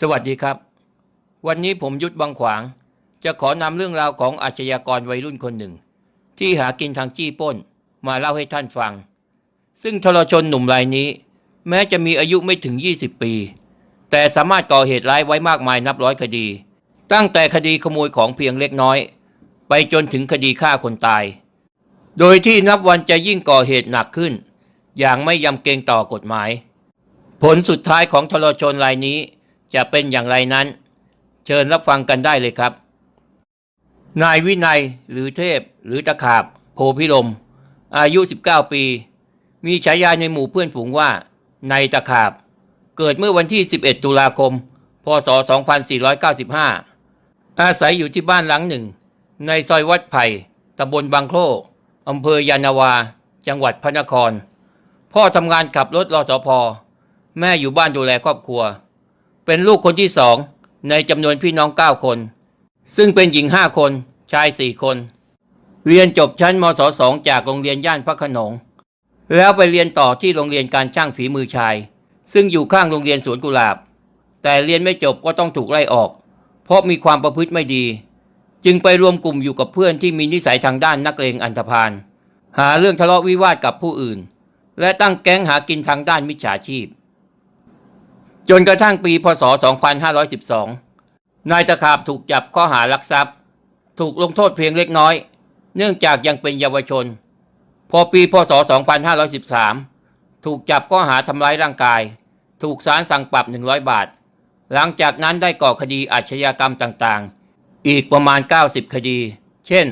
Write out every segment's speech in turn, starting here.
สวัสดีครับ วันนี้ผมยุทธบังขวาง จะขอนำเรื่องราวของอาชญากรวัยรุ่นคนหนึ่ง ที่หากินทางจี้ป้น มาเล่าให้ท่านฟัง ซึ่งทรชนหนุ่มรายนี้ แม้จะมีอายุไม่ถึง 20 ปี แต่สามารถก่อเหตุร้ายไว้มากมายนับร้อยคดี ตั้งแต่คดีขโมยของเพียงเล็กน้อย ไปจนถึงคดีฆ่าคนตาย โดยที่นับวันจะยิ่งก่อเหตุหนักขึ้น อย่างไม่ยำเกรงต่อกฎหมาย ผลสุดท้ายของทรชนรายนี้ จะเป็นอย่างไรนั้น เชิญรับฟังกันได้เลยครับ นายวินัยหรือเทพหรือตะขาบ โพพิรมอายุ 19 ปี มีฉายาในหมู่เพื่อนฝูงว่า นายตะขาบ เกิดเมื่อวันที่ 11 ตุลาคม พศ 2495 อาศัยอยู่ที่บ้านหลังหนึ่ง ในซอยวัดไผ่ตำบลบางโคลอำเภอยานนาวา จังหวัดพระนคร พ่อทำงานขับรถรอสพแม่อยู่บ้านดูแลครอบครัว เป็นลูกคนที่สองในจำนวนพี่น้อง 9 คน ซึ่งเป็นหญิง 5 คน ชาย 4 คน เรียนจบชั้นมศสองจากโรงเรียนย่านพระขนง แล้วไปเรียนต่อที่โรงเรียนการช่างฝีมือชาย ซึ่งอยู่ข้างโรงเรียนสวนกุหลาบ แต่เรียนไม่จบก็ต้องถูกไล่ออก เพราะมีความประพฤติไม่ดี จึงไปรวมกลุ่มอยู่กับเพื่อนที่มีนิสัยทางด้านนักเลงอันธพาลหาเรื่องทะเลาะวิวาทกับผู้อื่น และตั้งแก๊งหากินทางด้านมิจฉาชีพ จนกระทั่งปีพศ 2512 นายตะขาบถูกจับข้อหารักทรัพย์ ถูกลงโทษเพียงเล็กน้อย เนื่องจากยังเป็นเยาวชน พอปีพศ 2513 ถูกจับข้อหาทำร้ายร่างกาย ถูกศาลสั่งปรับ 100 บาท หลังจากนั้นได้ก่อคดีอาชญากรรมต่างๆ อีกประมาณ 90 คดี เช่น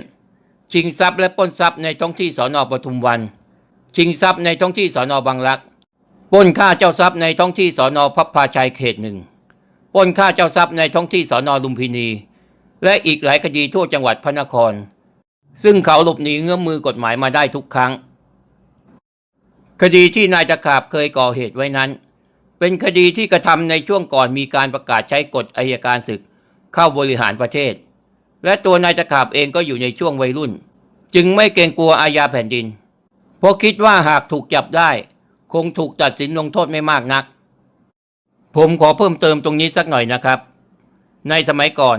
ชิงทรัพย์และปล้นทรัพย์ในท้องที่สอนอปทุมวัน ชิงทรัพย์ในท้องที่สอนอบางรัก ป้นฆ่าเจ้าทรัพย์ในท้องที่สอนอพับพาชัยเขตหนึ่งป้นฆ่าเจ้าทรัพย์ในท้องที่สอนอลุมพินี และอีกหลายคดีทั่วจังหวัดพระนคร ซึ่งเขาหลบหนีเงื้อมมือกฎหมายมาได้ทุกครั้ง คดีที่นายตะขาบเคยก่อเหตุไว้นั้น เป็นคดีที่กระทำในช่วงก่อนมีการประกาศใช้กฎอายการศึกเข้าบริหารประเทศ และตัวนายตะขาบเองก็อยู่ในช่วงวัยรุ่น จึงไม่เกรงกลัวอาญาแผ่นดินเพราะคิดว่าหากถูกจับได้ คงถูกตัดสินลงโทษไม่มากนัก ผมขอเพิ่มเติมตรงนี้สักหน่อยนะครับ ในสมัยก่อน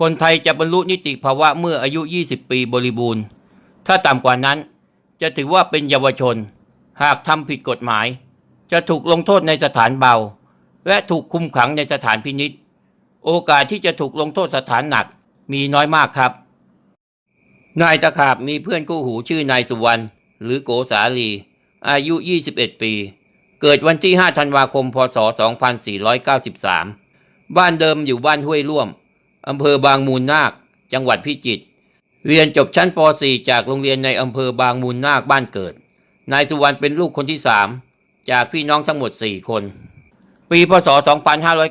คนไทยจะบรรลุนิติภาวะเมื่ออายุ 20 ปีบริบูรณ์ ถ้าต่ำกว่านั้น จะถือว่าเป็นเยาวชน หากทำผิดกฎหมาย จะถูกลงโทษในสถานเบา และถูกคุมขังในสถานพินิษโอกาสที่จะถูกลงโทษสถานหนักมีน้อยมากครับ นายตะขาบมีเพื่อนกู้หูชื่อนายสุวรรณหรือโกสาลี อายุ 21 ปี เกิดวันที่ 5 ธันวาคม พศ 2493 บ้านเดิมอยู่บ้านห้วยร่วม อำเภอบางมูลนาค จังหวัดพิจิตร เรียนจบชั้นป .4 จากโรงเรียนในอำเภอบางมูลนาคบ้านเกิด นายสุวรรณเป็นลูกคนที่ 3 จากพี่น้องทั้งหมด 4 คน ปีพศ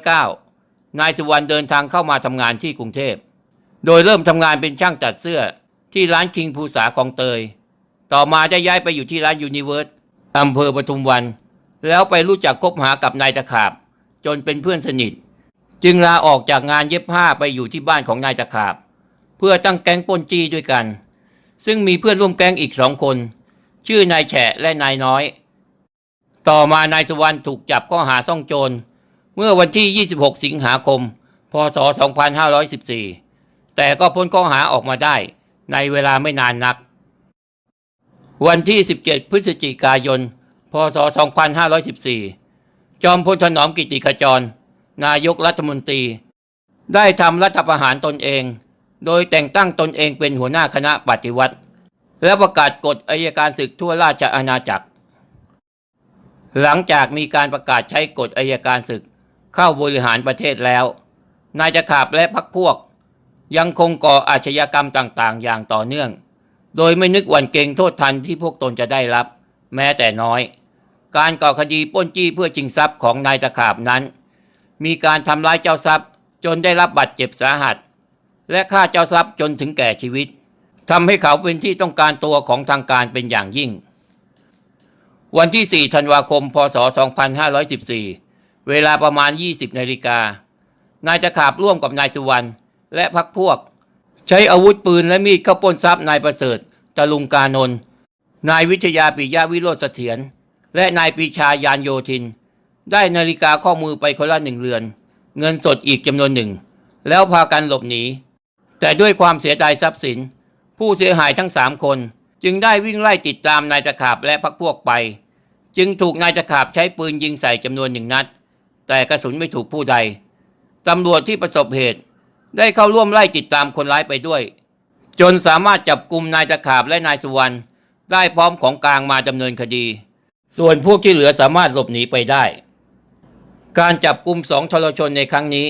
2509 นายสุวรรณเดินทางเข้ามาทำงานที่กรุงเทพ โดยเริ่มทำงานเป็นช่างตัดเสื้อที่ร้านคิงภูษาคลองเตย ต่อมาได้ย้ายไปอยู่ที่ร้านยูนิเวิร์ส อำเภอปทุมวัน แล้วไปรู้จักคบหากับนายตะขาบ จนเป็นเพื่อนสนิท จึงลาออกจากงานเย็บผ้าไปอยู่ที่บ้านของนายตะขาบ เพื่อตั้งแก๊งป้นจี้ด้วยกัน ซึ่งมีเพื่อนร่วมแก๊งอีกสองคน ชื่อนายแฉะและนายน้อย ต่อมานายสุวรรณถูกจับข้อหาซ่องโจร เมื่อวันที่ 26 สิงหาคม พศ 2514 แต่ก็พ้นข้อหาออกมาได้ในเวลาไม่นานนัก วันที่ 17 พฤศจิกายน พศ 2514 จอมพลถนอมกิติขจร นายกรัฐมนตรี ได้ทำรัฐประหารตนเอง โดยแต่งตั้งตนเองเป็นหัวหน้าคณะปฏิวัติ และประกาศกฎอายการศึกทั่วราชอาณาจักร หลังจากมีการประกาศใช้กฎอายการศึกเข้าบริหารประเทศแล้ว นายจะขาบและพรรคพวก ยังคงก่ออาชญากรรมต่างๆ อย่างต่อเนื่อง โดยไม่นึกหวั่นเกรงโทษทันที่พวกตนจะได้รับ แม้แต่น้อย การก่อคดีป้นจี้เพื่อชิงทรัพย์ของนายตะขาบนั้น มีการทำร้ายเจ้าทรัพย์ จนได้รับบาดเจ็บสาหัส และฆ่าเจ้าทรัพย์จนถึงแก่ชีวิตทำให้เขาเป็นที่ต้องการตัวของทางการเป็นอย่างยิ่ง วันที่ 4 ธันวาคม พศ 2514 เวลาประมาณ 20นาฬิกานายตะขาบร่วมกับนายสุวรรณและพักพวก ใช้อาวุธปืนและมีดเข้าปล้นทรัพย์นายประเสริฐตะลุงกานนท์นายวิทยาปิยะวิโรธเสถียรและนายปีชายานโยธิน ได้นาฬิกาข้อมือไปคนละหนึ่งเรือน เงินสดอีกจำนวนหนึ่ง แล้วพากันหลบหนี แต่ด้วยความเสียดายทรัพย์สิน ผู้เสียหายทั้งสามคน จึงได้วิ่งไล่ติดตามนายตะขาบและพักพวกไป จึงถูกนายตะขาบใช้ปืนยิงใส่จำนวนหนึ่งนัด แต่กระสุนไม่ถูกผู้ใดตำรวจที่ประสบเหตุ ได้เข้าร่วมไล่ติดตามคนร้ายไปด้วย จนสามารถจับกลุ่มนายตะขาบและนายสุวรรณได้พร้อมของกลางมาดำเนินคดี ส่วนพวกที่เหลือสามารถหลบหนีไปได้ การจับกลุ่มสองทรชนในครั้งนี้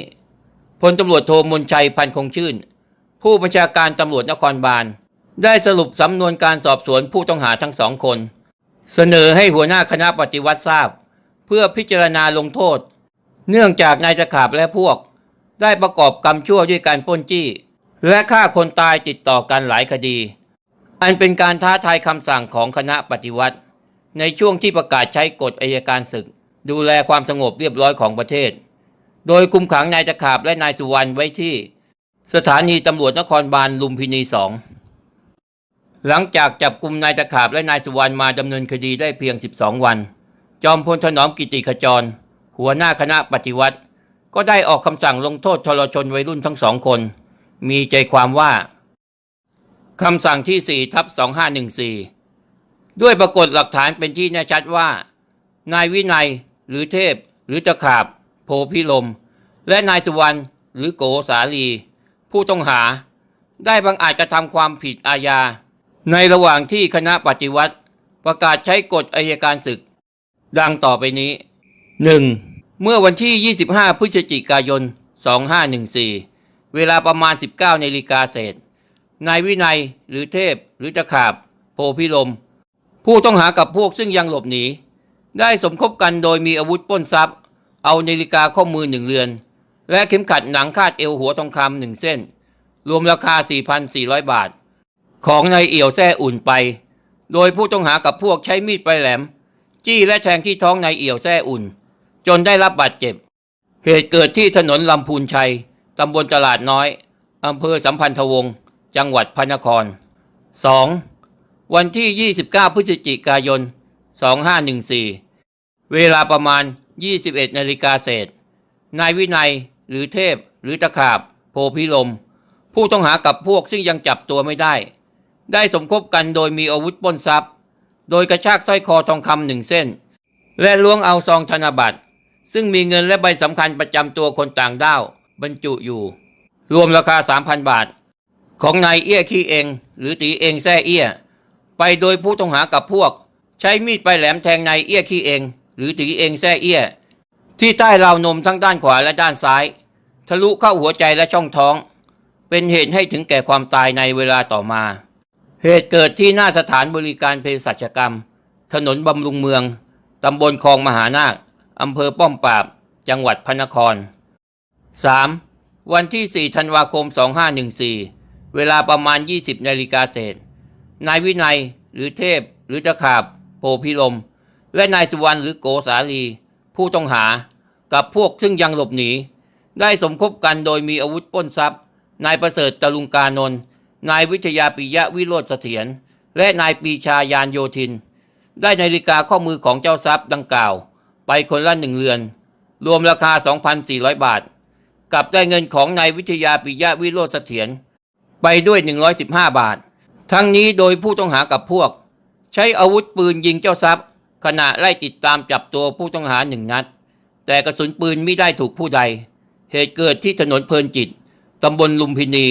พลตำรวจโทมนชัยพันคงชื่น ผู้บัญชาการตำรวจนครบาล ได้สรุปสำนวนการสอบสวนผู้ต้องหาทั้งสองคน เสนอให้หัวหน้าคณะปฏิวัติทราบ เพื่อพิจารณาลงโทษ เนื่องจากนายตะขาบและพวก ได้ประกอบกรรมชั่วด้วยการปล้นจี้ และฆ่าคนตายติดต่อกันหลายคดี อันเป็นการท้าทายคำสั่งของคณะปฏิวัติ ในช่วงที่ประกาศใช้กฎอายการศึก ดูแลความสงบเรียบร้อยของประเทศ โดยคุมขังนายตะขาบและนายสุวรรณไว้ที่ สถานีตำรวจนครบาลลุมพินีสองหลังจากจับกลุ่มนายตะขาบและนายสุวรรณมาดำเนินคดีได้เพียง 12 วัน จอมพลถนอมกิติขจร หัวหน้าคณะปฏิวัติ ก็ได้ออกคำสั่งลงโทษทรชนวัยรุ่นทั้งสองคน มีใจความว่าคำสั่งที่ 4 ทับ 2514 ด้วยปรากฏหลักฐานเป็นที่แน่ชัดว่า นายวินัยหรือเทพ หรือตะขาบ โพพิลม และนายสุวรรณหรือโกสาลี ผู้ต้องหา ได้บังอาจกระทำความผิดอาญา ในระหว่างที่คณะปฏิวัติ ประกาศใช้กฎอายการศึก ดังต่อไปนี้ 1. เมื่อวันที่ 25 พฤศจิกายน 2514 เวลาประมาณ 19นาฬิกาเศษ นายวินัยหรือเทพหรือตะขาบ โพพิลม ผู้ต้องหากับพวกซึ่งยังหลบหนี ได้สมคบกันโดยมีอาวุธป้นทรัพย์ เอานาฬิกาข้อมือหนึ่งเรือน และเข็มขัดหนังคาดเอวหัวทองคำหนึ่งเส้น รวมราคา 4,400 บาท ของนายเอี่ยวแซ่อุ่นไป โดยผู้ต้องหากับพวกใช้มีดปลายแหลม จี้และแทงที่ท้องนายเอี่ยวแซ่อุ่น จนได้รับบาดเจ็บ เหตุเกิดที่ถนนลำพูนชัย ตำบลตลาดน้อยอำเภอสัมพันธวงศ์จังหวัดพระนคร 2. วันที่ 29 พฤศจิกายน 2514 เวลาประมาณ 21นาฬิกาเศษ นายวินัยหรือเทพหรือตะขาบ โพพิลม ผู้ต้องหากับพวกซึ่งยังจับตัวไม่ได้ ได้สมคบกันโดยมีอาวุธปล้นทรัพย์ โดยกระชากสร้อยคอทองคำหนึ่งเส้น และล้วงเอาซองธนบัตร ซึ่งมีเงินและใบสำคัญประจำตัวคนต่างด้าวบรรจุอยู่ รวมราคา 3,000 บาท ของนายเอี้ยขี้เอง หรือตีเองแซ่เอี้ย ไปโดยผู้ต้องหากับพวก ใช้มีดปลายแหลมแทงนายเอี้ยขี้เอง หรือตีเองแซ่เอี้ย ที่ใต้ราวนมทั้งด้านขวาและด้านซ้าย ทะลุเข้าหัวใจและช่องท้อง เป็นเหตุให้ถึงแก่ความตายในเวลาต่อมา เหตุเกิดที่หน้าสถานบริการเภสัชกรรม ถนนบำรุงเมืองตำบลคลองมหานาค อำเภอป้อมปราบ จังหวัดพระนคร 3. วันที่ 4 ธันวาคม 2514 เวลาประมาณ 20 นาฬิกาเศษ นายวินัยหรือเทพ หรือตะขาบ โพพิลม และนายสุวรรณหรือโกสาลี ผู้ต้องหา กับพวกซึ่งยังหลบหนี ได้สมคบกันโดยมีอาวุธป้นทรัพย์ นายประเสริฐตะลุงกานนท์ นายวิทยาปิยะวิโรธเสถียร และนายปีชายานโยธิน ได้นาฬิกาข้อมือของเจ้าทรัพย์ดังกล่าว ไปคนละหนึ่งเรือน รวมราคา 2,400 บาทกับได้เงินของนายวิทยาปิยะวิโรธเสถียรไปด้วย 115 บาท ทั้งนี้โดยผู้ต้องหากับพวก ใช้อาวุธปืนยิงเจ้าทรัพย์ ขณะไล่ติดตามจับตัวผู้ต้องหาหนึ่งนัด แต่กระสุนปืนไม่ได้ถูกผู้ใด เหตุเกิดที่ถนนเพลินจิตตำบลลุมพินี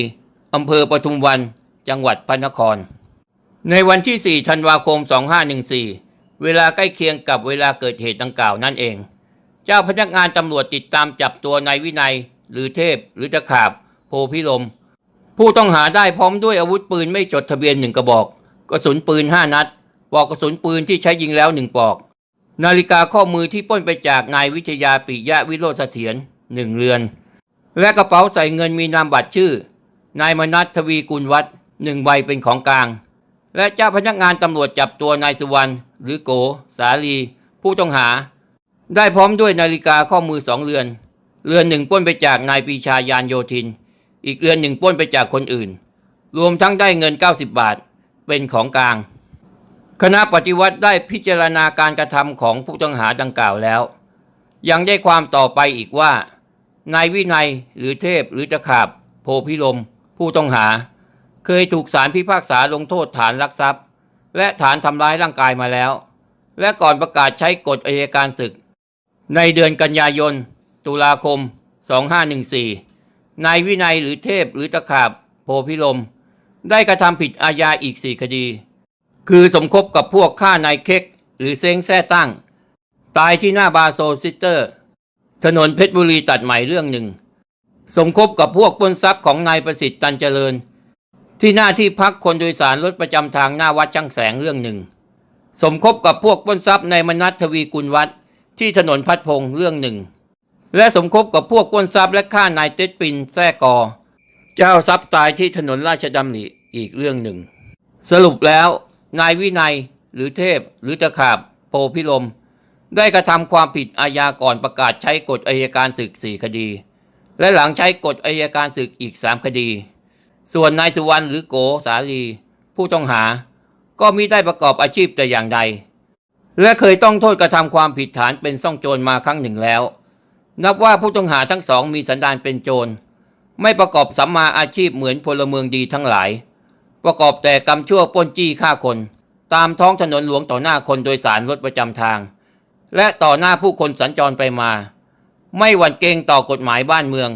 อำเภอปทุมวัน จังหวัดพระนคร ในวันที่ 4 ธันวาคม 2514 เวลาใกล้เคียงกับเวลาเกิดเหตุดังกล่าวนั่นเอง เจ้าพนักงานตำรวจติดตามจับตัวนายวินัย หรือเทพ หรือตะขาบ โพพิลม ผู้ต้องหาได้พร้อมด้วยอาวุธปืนไม่จดทะเบียนหนึ่งกระบอก กระสุนปืน5นัดปลอกกระสุนปืนที่ใช้ยิงแล้วหนึ่งปลอก นาฬิกาข้อมือที่ป้นไปจากนายวิทยาปิยะวิโรธเสถียรหนึ่งเรือน และกระเป๋าใส่เงินมีนามบัตรชื่อ นายมนัททวีกุลวัฒน์หนึ่งใบเป็นของกลาง และเจ้าพนักงานตำรวจจับตัวนายสุวรรณหรือโก สาลี ผู้ต้องหา ได้พร้อมด้วยนาฬิกาข้อมือสองเรือน เรือนหนึ่งป้นไปจากนายปีชายานโยธิน อีกเรือนหนึ่งป้นไปจากคนอื่น รวมทั้งได้เงิน 90 บาท เป็นของกลาง คณะปฏิวัติได้พิจารณาการกระทำของผู้ต้องหาดังกล่าวแล้ว ยังได้ความต่อไปอีกว่านายวินัยหรือเทพหรือตะขาบ โพพิลมผู้ต้องหา เคยถูกศาลพิพากษาลงโทษฐานลักทรัพย์ และฐานทำร้ายร่างกายมาแล้ว และก่อนประกาศใช้กฎอายการศึก ในเดือนกันยายน ตุลาคม 2514 นายวินัยหรือเทพหรือตะขาบโพพิลม ได้กระทำผิดอาญาอีก4คดี คือสมคบกับพวกฆ่านายเค็กหรือเซ้งแซ่ตั้ง ตายที่หน้าบาโซซิสเตอร์ ถนนเพชรบุรีตัดใหม่เรื่องหนึ่ง สมคบกับพวกปล้นทรัพย์ของนายประสิทธิ์ตันเจริญ ที่หน้าที่พักคนโดยสารรถประจำทางหน้าวัดช่างแสงเรื่องหนึ่ง สมคบกับพวกปล้นทรัพย์ในมนัททวีกุลวัดที่ถนนพัดพงเรื่องหนึ่ง และสมคบกับพวกปล้นทรัพย์และฆ่านายเต็ดปินแซ่กอ เจ้าทรัพย์ตายที่ถนนราชดำริอีกเรื่องหนึ่ง สรุปแล้วนายวินัยหรือเทพหรือตะขาบโพพิลมได้กระทำความผิดอาญาก่อนประกาศใช้กฎอายการศึก4คดี และหลังใช้กฎอายการศึกอีก3คดี ส่วนนายสุวรรณหรือโกสาลี ผู้ต้องหา ก็มิได้ประกอบอาชีพแต่อย่างใด และเคยต้องโทษกระทำความผิดฐานเป็นซ่องโจรมาครั้งหนึ่งแล้ว นับว่าผู้ต้องหาทั้งสองมีสันดานเป็นโจร ไม่ประกอบสัมมาอาชีพเหมือนพลเมืองดีทั้งหลาย ประกอบแต่กรรมชั่วป้นจี้ฆ่าคน ตามท้องถนนหลวงต่อหน้าคนโดยสารรถประจำทาง และต่อหน้าผู้คนสัญจรไปมา ไม่หวั่นเกรงต่อกฎหมายบ้านเมือง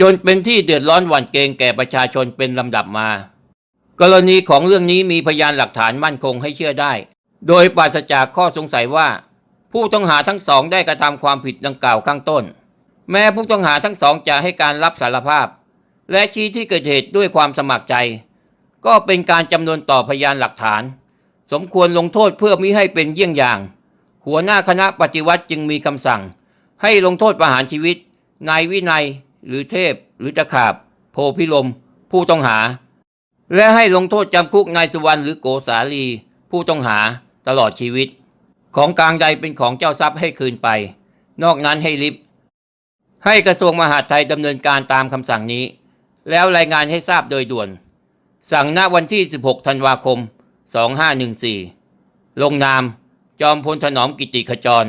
จนเป็นที่เดือดร้อนหวั่นเกรงแก่ประชาชนเป็นลำดับมา กรณีของเรื่องนี้มีพยานหลักฐานมั่นคงให้เชื่อได้ โดยปราศจากข้อสงสัยว่า ผู้ต้องหาทั้งสองได้กระทำความผิดดังกล่าวข้างต้น แม้ผู้ต้องหาทั้งสองจะให้การรับสารภาพ และชี้ที่เกิดเหตุด้วยความสมัครใจ ก็เป็นการจำนวนต่อพยานหลักฐาน สมควรลงโทษเพื่อมิให้เป็นเยี่ยงอย่าง หัวหน้าคณะปฏิวัติจึงมีคำสั่ง ให้ลงโทษประหารชีวิตนายวินัย หรือเทพหรือตะขาบ โพพิลม ผู้ต้องหา และให้ลงโทษจำคุกนายสุวรรณหรือโกสาลี ผู้ต้องหาตลอดชีวิต ของกลางใดเป็นของเจ้าทรัพย์ให้คืนไป นอกนั้นให้ริบให้กระทรวงมหาดไทยดำเนินการตามคำสั่งนี้ แล้วรายงานให้ทราบโดยด่วน สั่งณวันที่ 16 ธันวาคม 2514 ลงนาม จอมพลถนอมกิติขจร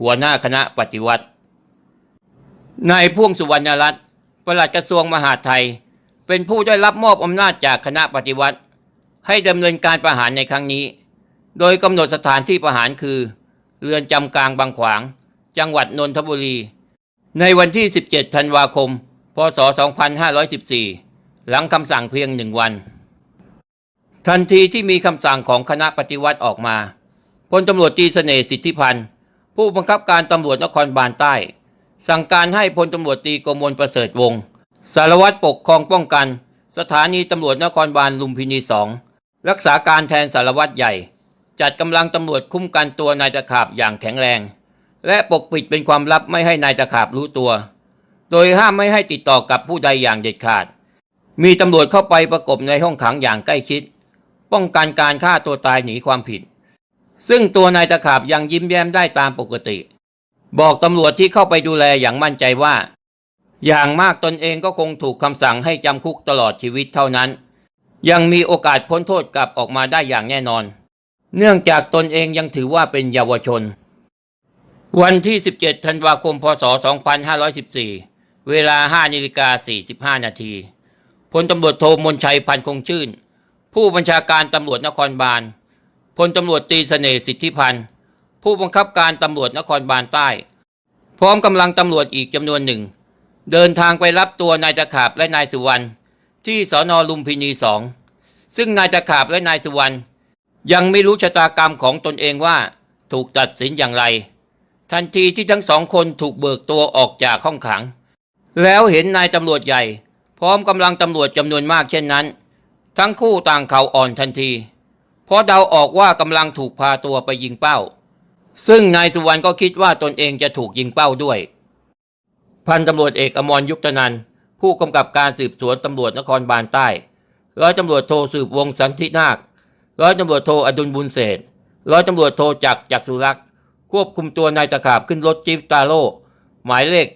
หัวหน้าคณะปฏิวัติ นายพ่วงสุวรรณรัตน์ปลัดกระทรวงมหาดไทย เป็นผู้ได้รับมอบอำนาจจากคณะปฏิวัติ ให้ดำเนินการประหารในครั้งนี้ โดยกำหนดสถานที่ประหารคือ เรือนจำกลางบางขวาง จังหวัดนนทบุรี ในวันที่ 17 ธันวาคม พศ 2514 หลังคำสั่งเพียงหนึ่งวัน ทันทีที่มีคำสั่งของคณะปฏิวัติออกมาพลตำรวจตรีเสน่ห์สิทธิพันธ์ผู้บังคับการตำรวจนครบาลใต้ สั่งการให้พลตำรวจตีโกมลประเสริฐวงศ์สารวัตรปกครองป้องกัน สถานีตำรวจนครบาลลุมพินีสองรักษาการแทนสารวัตรใหญ่ จัดกำลังตำรวจคุ้มกันตัวนายตะขาบอย่างแข็งแรง และปกปิดเป็นความลับไม่ให้นายตะขาบรู้ตัว โดยห้ามไม่ให้ติดต่อกับผู้ใดอย่างเด็ดขาด มีตำรวจเข้าไปประกบในห้องขังอย่างใกล้ชิด ป้องกันการฆ่าตัวตายหนีความผิด ซึ่งตัวนายตะขาบยังยิ้มแย้มได้ตามปกติ บอกตำรวจที่เข้าไปดูแลอย่างมั่นใจว่า อย่างมากตนเองก็คงถูกคำสั่งให้จำคุกตลอดชีวิตเท่านั้น ยังมีโอกาสพ้นโทษกลับออกมาได้อย่างแน่นอน เนื่องจากตนเองยังถือว่าเป็นเยาวชน วันที่ 17 ธันวาคม พศ 2514 เวลา 5นาฬิกา45 นาทีพลตำรวจโทมนชัยพันคงชื่น ผู้บัญชาการตำรวจนครบาลพลตำรวจตรีเสน่ห์สิทธิพันธ์ ผู้บังคับการตำรวจนครบาลใต้ พร้อมกำลังตำรวจอีกจำนวนหนึ่ง เดินทางไปรับตัวนายตะขาบและนายสุวรรณที่สอนอลุมพินีสองซึ่งนายตะขาบและนายสุวรรณยังไม่รู้ชะตากรรมของตนเองว่าถูกตัดสินอย่างไร ทันทีที่ทั้งสองคนถูกเบิกตัวออกจากห้องขัง แล้วเห็นนายตำรวจใหญ่ พร้อมกำลังตำรวจจำนวนมากเช่นนั้น ทั้งคู่ต่างเข่าอ่อนทันที เพราะเดาออกว่ากำลังถูกพาตัวไปยิงเป้า ซึ่งนายสุวรรณก็คิดว่าตนเองจะถูกยิงเป้าด้วย พันตำรวจเอกอมรยุคตนันผู้กำกับการสืบสวนตำรวจนครบาลใต้ร้อยตำรวจโทสืบวงสันตินาคร้อยตำรวจโทอดุลบุญเศษร้อยตำรวจโทจักจักรสุรักษ์ควบคุมตัวนายตะขาบขึ้นรถจิ๊ปตาโร่หมายเลข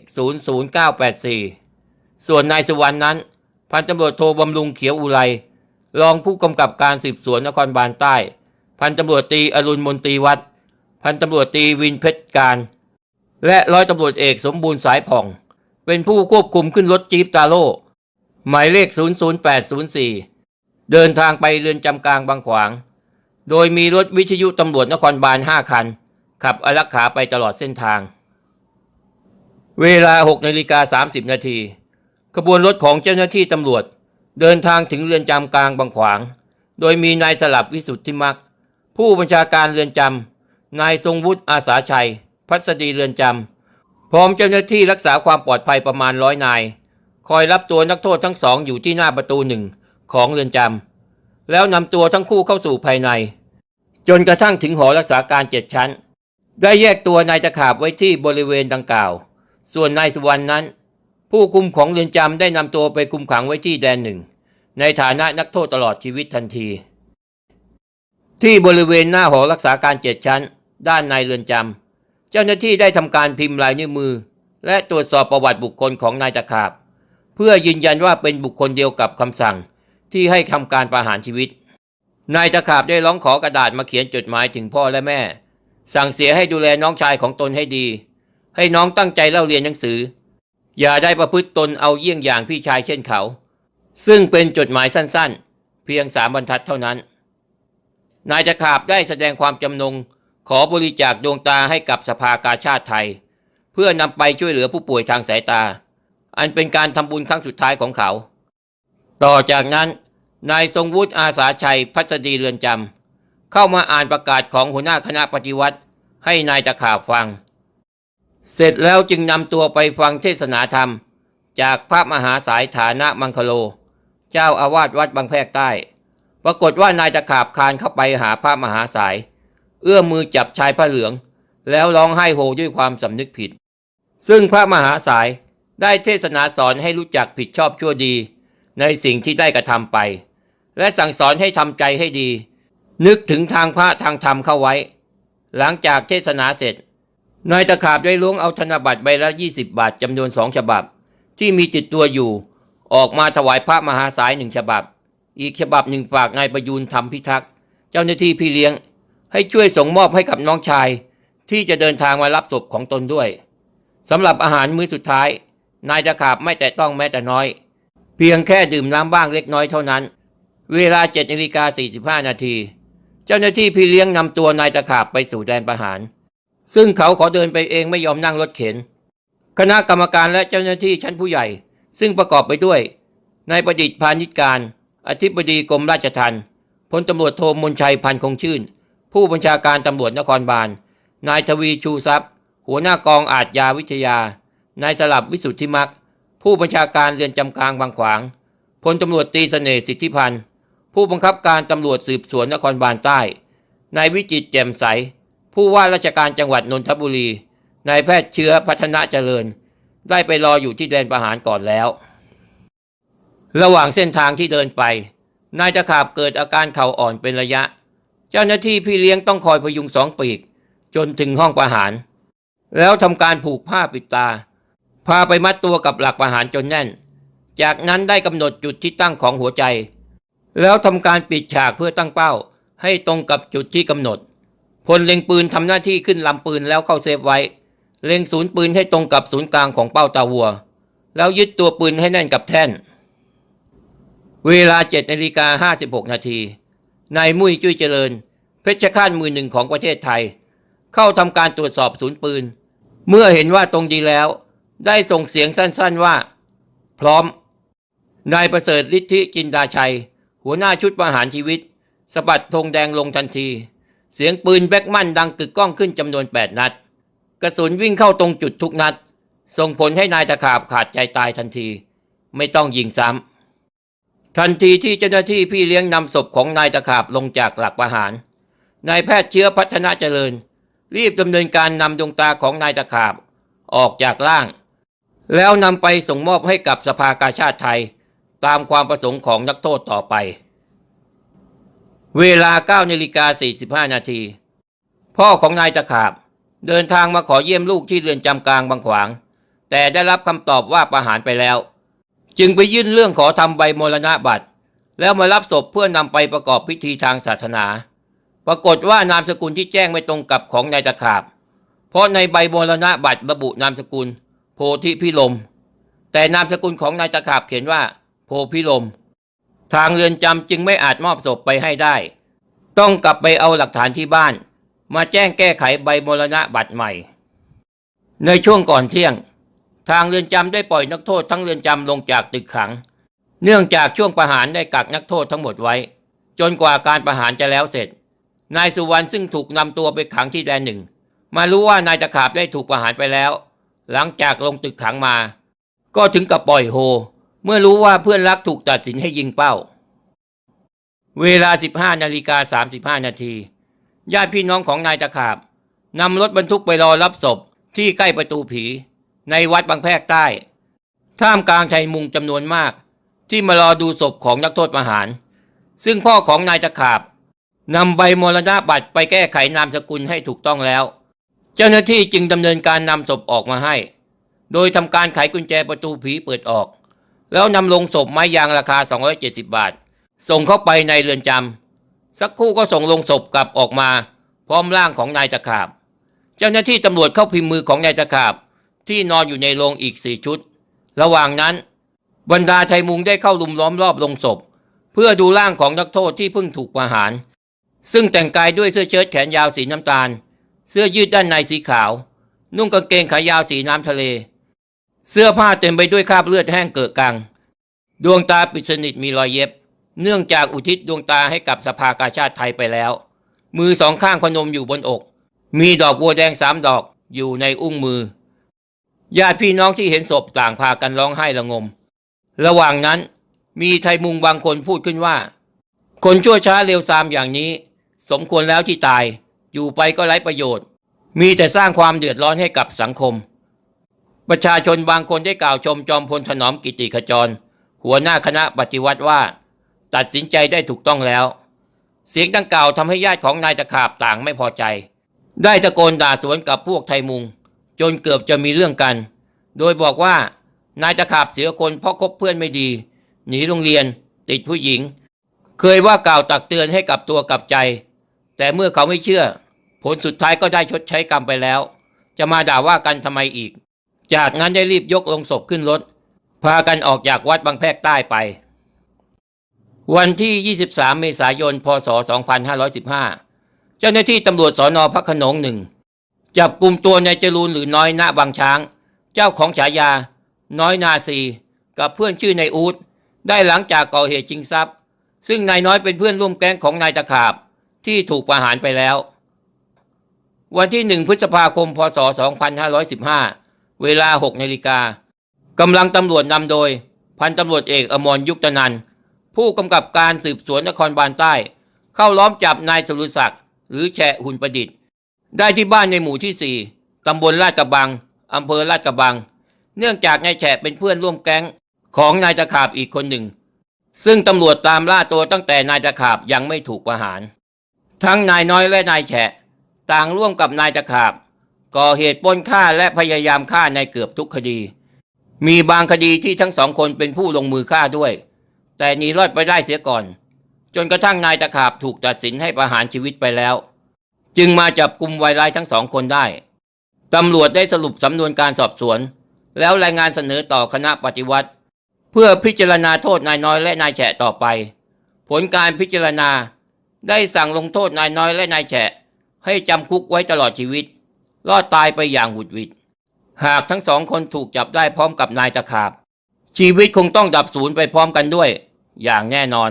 00984 ส่วนนายสุวรรณนั้น พันตำรวจโทบำรุงเขียวอุไรรองผู้กำกับการสืบสวนนครบาลใต้ พันตำรวจตีอรุณมนตรีวัด พันตำรวจตีวินเพชรการ และร้อยตำรวจเอกสมบูรณ์สายผ่อง เป็นผู้ควบคุมขึ้นรถจี๊ปตาโล่หมายเลข 00804 เดินทางไปเรือนจำกลางบางขวาง โดยมีรถวิทยุตำรวจนครบาล 5 คัน ขับอารักขาไปตลอดเส้นทาง เวลา 6นาฬิกา30 นาทีขบวนรถของเจ้าหน้าที่ตำรวจ เดินทางถึงเรือนจำกลางบางขวาง โดยมีนายสลับวิสุทธิมัก ผู้บัญชาการเรือนจำ นายทรงวุฒิอาสาชัย พัสดีเรือนจำพร้อมเจ้าหน้าที่รักษาความปลอดภัยประมาณร้อยนาย คอยรับตัวนักโทษทั้งสองอยู่ที่หน้าประตูหนึ่งของเรือนจำแล้วนำตัวทั้งคู่เข้าสู่ภายใน จนกระทั่งถึงหอรักษาการเจ็ดชั้น ได้แยกตัวนายตะขาบไว้ที่บริเวณดังกล่าว ส่วนนายสุวรรณนั้น ผู้คุมของเรือนจำได้นำตัวไปคุมขังไว้ที่แดนหนึ่งในฐานะนักโทษตลอดชีวิตทันที ที่บริเวณหน้าหอรักษาการเจ็ดชั้น ด้านในเรือนจำเจ้าหน้าที่ได้ทำการพิมพ์ลายนิ้วมือ และตรวจสอบประวัติบุคคลของนายตะขาบ เพื่อยืนยันว่าเป็นบุคคลเดียวกับคำสั่งที่ให้ทำการประหารชีวิต นายตะขาบได้ร้องขอกระดาษมาเขียนจดหมายถึงพ่อและแม่ สั่งเสียให้ดูแลน้องชายของตนให้ดี ให้น้องตั้งใจเล่าเรียนหนังสือ อย่าได้ประพฤติตนเอาเยี่ยงอย่างพี่ชายเช่นเขา ซึ่งเป็นจดหมายสั้นๆ เพียงสามบรรทัดเท่านั้น นายตะขาบได้แสดงความจำนง ขอบริจาคดวงตาให้กับสภากาชาติไทย เพื่อนำไปช่วยเหลือผู้ป่วยทางสายตา อันเป็นการทำบุญครั้งสุดท้ายของเขา ต่อจากนั้น นายทรงวุฒิอาสาชัยพัสดีเรือนจำเข้ามาอ่านประกาศของหัวหน้าคณะปฏิวัติ ให้นายตะขาบฟัง เสร็จแล้วจึงนำตัวไปฟังเทศนาธรรม จากพระมหาสายฐานะมังคโล เจ้าอาวาสวัดบางแพรกใต้ ปรากฏว่านายตะขาบคานเข้าไปหาพระมหาสาย เอื้อมมือจับชายผ้าเหลือง แล้วร้องไห้โฮด้วยความสำนึกผิด ซึ่งพระมหาสายได้เทศนาสอนให้รู้จักผิดชอบชั่วดี ในสิ่งที่ได้กระทำไป และสั่งสอนให้ทำใจให้ดี นึกถึงทางพระทางธรรมเข้าไว้ หลังจากเทศนาเสร็จนายตะขาบได้ล้วงเอาธนบัตรใบละ 20 บาทจำนวนสองฉบับ ที่มีติดตัวอยู่ ออกมาถวายพระมหาสายหนึ่งฉบับ อีกฉบับหนึ่งฝากนายประยูนธรรมพิทักษ์ เจ้าหน้าที่พี่เลี้ยง ให้ช่วยส่งมอบให้กับน้องชาย ที่จะเดินทางมารับศพของตนด้วยสำหรับอาหารมื้อสุดท้าย นายตะขาบไม่แต่ต้องแม้แต่น้อย เพียงแค่ดื่มน้ำบ้างเล็กน้อยเท่านั้น เวลา7นาฬิกา45 นาที เจ้าหน้าที่พี่เลี้ยงนำตัวนายตะขาบไปสู่แดนประหาร ซึ่งเขาขอเดินไปเองไม่ยอมนั่งรถเข็น คณะกรรมการและเจ้าหน้าที่ชั้นผู้ใหญ่ ซึ่งประกอบไปด้วยนายประดิษฐ์พาณิชการ อธิบดีกรมราชทัณฑ์พลตำรวจโทมนชัยพันคงชื่น ผู้บัญชาการตำรวจนครบาล นายทวีชูทรัพย์ หัวหน้ากองอาชญาวิทยา นายสลับวิสุทธิมักผู้บัญชาการเรือนจำกลางบางขวางพลตำรวจตีเสน่ห์สิทธิพันธ์ ผู้บังคับการตำรวจสืบสวนนครบาลใต้ นายวิจิตแจ่มใส ผู้ว่าราชการจังหวัดนนทบุรี นายแพทย์เชื้อพัฒนาเจริญ ได้ไปรออยู่ที่แดนประหารก่อนแล้ว ระหว่างเส้นทางที่เดินไป นายตะขาบเกิดอาการเข่าอ่อนเป็นระยะ เจ้าหน้าที่พี่เลี้ยงต้องคอยพยุงสองปีก จนถึงห้องประหาร แล้วทำการผูกผ้าปิดตา พาไปมัดตัวกับหลักประหารจนแน่น จากนั้นได้กำหนดจุดที่ตั้งของหัวใจ แล้วทำการปิดฉากเพื่อตั้งเป้า ให้ตรงกับจุดที่กำหนด พลเล็งปืนทำหน้าที่ขึ้นลำปืนแล้วเข้าเซฟไว้ เล็งศูนย์ปืนให้ตรงกับศูนย์กลางของเป้าตาวัว แล้วยึดตัวปืนให้แน่นกับแท่น เวลา7นาฬิกา56นาที นายมุ้ยจุ้ยเจริญ เพชรฆาตมือหนึ่งของประเทศไทย เข้าทำการตรวจสอบศูนย์ปืน เมื่อเห็นว่าตรงดีแล้ว ได้ส่งเสียงสั้นๆว่า พร้อม นายประเสริฐฤทธิจินดาชัย หัวหน้าชุดประหารชีวิตสะบัดธงแดงลงทันที เสียงปืนแบ็กมันดังกึกก้องขึ้นจำนวน 8 นัด กระสุนวิ่งเข้าตรงจุดทุกนัด ส่งผลให้นายตะขาบขาดใจตายทันที ไม่ต้องยิงซ้ำ ทันทีที่เจ้าหน้าที่พี่เลี้ยงนำศพของนายตะขาบลงจากหลักประหาร นายแพทย์เชื้อพัฒนาเจริญ รีบดำเนินการนำดวงตาของนายตะขาบออกจากร่าง แล้วนำไปส่งมอบให้กับสภากาชาติไทย ตามความประสงค์ของนักโทษต่อไป เวลา9นาฬิกา45 นาที พ่อของนายตะขาบเดินทางมาขอเยี่ยมลูกที่เรือนจำกลางบางขวาง แต่ได้รับคำตอบว่าประหารไปแล้ว จึงไปยื่นเรื่องขอทำใบมรณะบัตร แล้วมารับศพเพื่อนำไปประกอบพิธีทางศาสนา ปรากฏว่านามสกุลที่แจ้งไม่ตรงกับของนายตะขาบ เพราะในใบมรณะบัตรระบุนามสกุล โพธิพิลม แต่นามสกุลของนายตะขาบเขียนว่า โพพิลม ทางเรือนจำจึงไม่อาจมอบศพไปให้ได้ ต้องกลับไปเอาหลักฐานที่บ้าน มาแจ้งแก้ไขใบมรณะบัตรใหม่ ในช่วงก่อนเที่ยง ทางเรือนจำได้ปล่อยนักโทษทั้งเรือนจำลงจากตึกขัง เนื่องจากช่วงประหารได้กักนักโทษทั้งหมดไว้ จนกว่าการประหารจะแล้วเสร็จ นายสุวรรณซึ่งถูกนำตัวไปขังที่แดนหนึ่ง มารู้ว่านายตะขาบได้ถูกประหารไปแล้ว หลังจากลงตึกขังมา ก็ถึงกับปล่อยโฮ เมื่อรู้ว่าเพื่อนรักถูกตัดสินให้ยิงเป้า เวลา 15นาฬิกา35นาทีญาติพี่น้องของนายตะขาบนำรถบรรทุกไปรอรับศพที่ใกล้ประตูผี ในวัดบางแพรกใต้ ท่ามกลางชายมุงจำนวนมาก ที่มารอดูศพของนักโทษประหาร ซึ่งพ่อของนายตะขาบนำใบมรณบัตรไปแก้ไขนามสกุลให้ถูกต้องแล้ว เจ้าหน้าที่จึงดำเนินการนำศพออกมาให้ โดยทำการไขกุญแจประตูผีเปิดออก แล้วนำลงศพไม้ยางราคา 270 บาท ส่งเข้าไปในเรือนจำสักครู่ก็ส่งลงศพกลับออกมา พร้อมร่างของนายตะขาบ เจ้าหน้าที่ตำรวจเข้าพิมพ์มือของนายตะขาบ ที่นอนอยู่ในโรงอีกสี่ชุด ระหว่างนั้น บรรดาไทยมุงได้เข้าลุมล้อมรอบลงศพ เพื่อดูร่างของนักโทษที่เพิ่งถูกประหาร ซึ่งแต่งกายด้วยเสื้อเชิ้ตแขนยาวสีน้ำตาล เสื้อยืดด้านในสีขาว นุ่งกางเกงขายาวสีน้ำทะเล เสื้อผ้าเต็มไปด้วยคราบเลือดแห้งเกิดกัง ดวงตาปิดสนิทมีรอยเย็บ เนื่องจากอุทิศดวงตาให้กับสภากาชาติไทยไปแล้ว มือสองข้างพนมอยู่บนอก มีดอกบัวแดงสามดอกอยู่ในอุ้งมือ ญาติพี่น้องที่เห็นศพต่างพากันร้องไห้ระงม ระหว่างนั้นมีไทยมุงบางคนพูดขึ้นว่า คนชั่วช้าเร็วซามอย่างนี้ สมควรแล้วที่ตาย อยู่ไปก็ไร้ประโยชน์ มีแต่สร้างความเดือดร้อนให้กับสังคม ประชาชนบางคนได้กล่าวชมจอมพลถนอมกิติขจร หัวหน้าคณะปฏิวัติว่า ตัดสินใจได้ถูกต้องแล้ว เสียงดังกล่าวทำให้ญาติของนายตะขาบต่างไม่พอใจ ได้ตะโกนด่าสวนกับพวกไทยมุง จนเกือบจะมีเรื่องกัน โดยบอกว่านายตะขาบเสียคนเพราะคบเพื่อนไม่ดี หนีโรงเรียน ติดผู้หญิง เคยว่ากล่าวตักเตือนให้กับตัวกับใจ แต่เมื่อเขาไม่เชื่อ ผลสุดท้ายก็ได้ชดใช้กรรมไปแล้ว จะมาด่าว่ากันทำไมอีก จากนั้นได้รีบยกลงศพขึ้นรถ พากันออกจากวัดบางแพรกใต้ไป วันที่ 23 เมษายน พศ 2515 เจ้าหน้าที่ตำรวจสอนอพระขนงหนึ่ง จับกลุ่มตัวนายจรูนหรือน้อยหน้าบางช้าง เจ้าของฉายา น้อยนาซีกับเพื่อนชื่อนายอูดได้หลังจากก่อเหตุชิงทรัพย์ ซึ่งนายน้อยเป็นเพื่อนร่วมแก๊งของนายตะขาบที่ถูกประหารไปแล้ว วันที่1พฤษภาคม พศ 2515 เวลา 6นาฬิกากำลังตำรวจนำโดย พันตำรวจเอกอมรยุคตนันผู้กำกับการสืบสวนนครบาลใต้ เข้าล้อมจับนายสุรศักดิ์หรือแฉหุ่นประดิษฐ์ ได้ที่บ้านในหมู่ที่ 4 ตำบลลาดกระบัง อำเภอลาดกระบัง เนื่องจากนายแฉะเป็นเพื่อนร่วมแก๊งของนายตะขาบอีกคนหนึ่ง ซึ่งตำรวจตามล่าตัวตั้งแต่นายตะขาบยังไม่ถูกประหาร ทั้งนายน้อยและนายแฉะ ต่างร่วมกับนายตะขาบ ก่อเหตุปล้นฆ่าและพยายามฆ่าในเกือบทุกคดี มีบางคดีที่ทั้งสองคนเป็นผู้ลงมือฆ่าด้วย แต่หนีรอดไปได้เสียก่อน จนกระทั่งนายตะขาบถูกตัดสินให้ประหารชีวิตไปแล้ว จึงมาจับกลุ่มวัยร้ายทั้งสองคนได้ตำรวจได้สรุปสำนวนการสอบสวน แล้วรายงานเสนอต่อคณะปฏิวัติ เพื่อพิจารณาโทษนายน้อยและนายแฉะต่อไป ผลการพิจารณาได้สั่งลงโทษนายน้อยและนายแฉะ ให้จำคุกไว้ตลอดชีวิต รอดตายไปอย่างหุดหวิด หากทั้งสองคนถูกจับได้พร้อมกับนายตะขาบ ชีวิตคงต้องดับศูนย์ไปพร้อมกันด้วย อย่างแน่นอน